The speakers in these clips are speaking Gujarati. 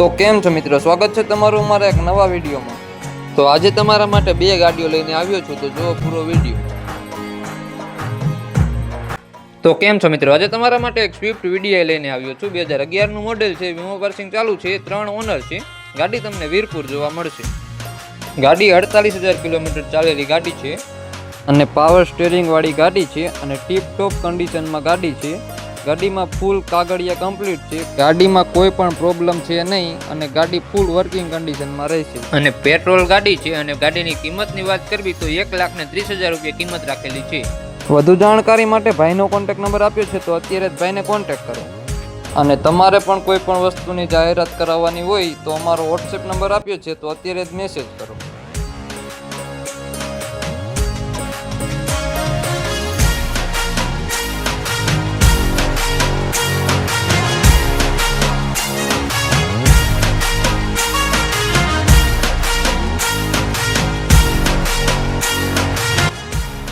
તો કેમ છો મિત્રો? સ્વાગત છે તમારું મારા એક નવા વિડીયોમાં. તો આજે તમારા માટે બે ગાડીઓ લઈને આવ્યો છું, તો જુઓ પૂરો વીડિયો. તો કેમ છો મિત્રો? આજે તમારા માટે એક સ્વિફ્ટ વીડીઆઈ લઈને આવ્યો છું. બે હજાર અગિયારનું મોડેલ છે વીમો પાર્સિંગ ચાલુ છે, ત્રણ ઓનર છે. ગાડી તમને વીરપુર જોવા મળશે. ગાડી અડતાલીસ હજાર કિલોમીટર ચાલેલી ગાડી છે અને પાવર સ્ટેરિંગવાળી ગાડી છે અને ટીપ ટોપ કન્ડિશનમાં ગાડી છે. ગાડીમાં ફૂલ કાગળિયા કમ્પ્લીટ છે. ગાડીમાં કોઈ પણ પ્રોબ્લેમ છે નહીં અને ગાડી ફૂલ વર્કિંગ કન્ડિશનમાં રહેશે. અને પેટ્રોલ ગાડી છે અને ગાડીની કિંમતની વાત કરવી તો એક લાખ ને ત્રીસ હજાર રૂપિયા કિંમત રાખેલી છે. વધુ જાણકારી માટે ભાઈનો કોન્ટેક્ટ નંબર આપ્યો છે તો અત્યારે જ ભાઈને કોન્ટેક્ટ કરો. અને તમારે પણ કોઈ પણ વસ્તુની જાહેરાત કરાવવાની હોય તો અમારો વોટ્સએપ નંબર આપ્યો છે તો અત્યારે જ મેસેજ કરો.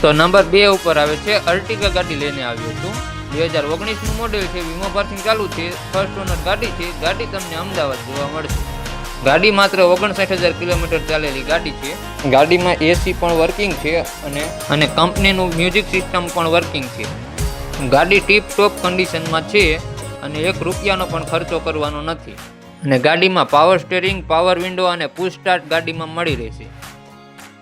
તો નંબર બે ઉપર આવે છે, અર્ટિગા ગાડી લઈને આવ્યો છું. બે હજાર ઓગણીસનું મોડેલ છે, વીમો પાર્સિંગ ચાલુ છે ફર્સ્ટ ઓનર ગાડી છે, ગાડી તમને અમદાવાદ જોવા મળશે. ગાડી માત્ર ઓગણસાઠ હજાર કિલોમીટર ચાલેલી ગાડી છે. ગાડીમાં એસી પણ વર્કિંગ છે અને અને કંપનીનું મ્યુઝિક સિસ્ટમ પણ વર્કિંગ છે. ગાડી ટીપ ટોપ કન્ડિશનમાં છે અને એક રૂપિયાનો પણ ખર્ચો કરવાનો નથી. અને ગાડીમાં પાવર સ્ટેરિંગ પાવર વિન્ડો અને પુશ સ્ટાર્ટ ગાડીમાં મળી રહેશે.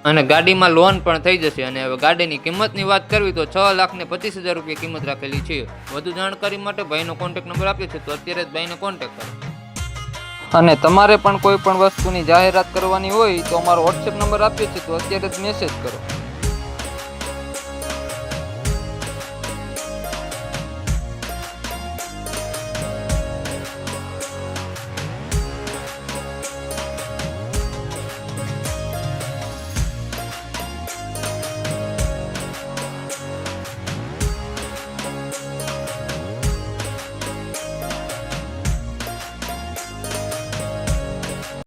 અને ગાડીમાં લોન પણ થઈ જશે. અને હવે ગાડીની કિંમતની વાત કરવી તો છ લાખ ને પચીસ હજાર રૂપિયા કિંમત રાખેલી છે. વધુ જાણકારી માટે ભાઈનો કોન્ટેક્ટ નંબર આપ્યો છે, તો અત્યારે જ ભાઈને કોન્ટેક્ટ કરો. અને તમારે પણ કોઈ પણ વસ્તુની જાહેરાત કરવાની હોય તો અમારો વોટ્સએપ નંબર આપ્યો છે, તો અત્યારે જ મેસેજ કરો.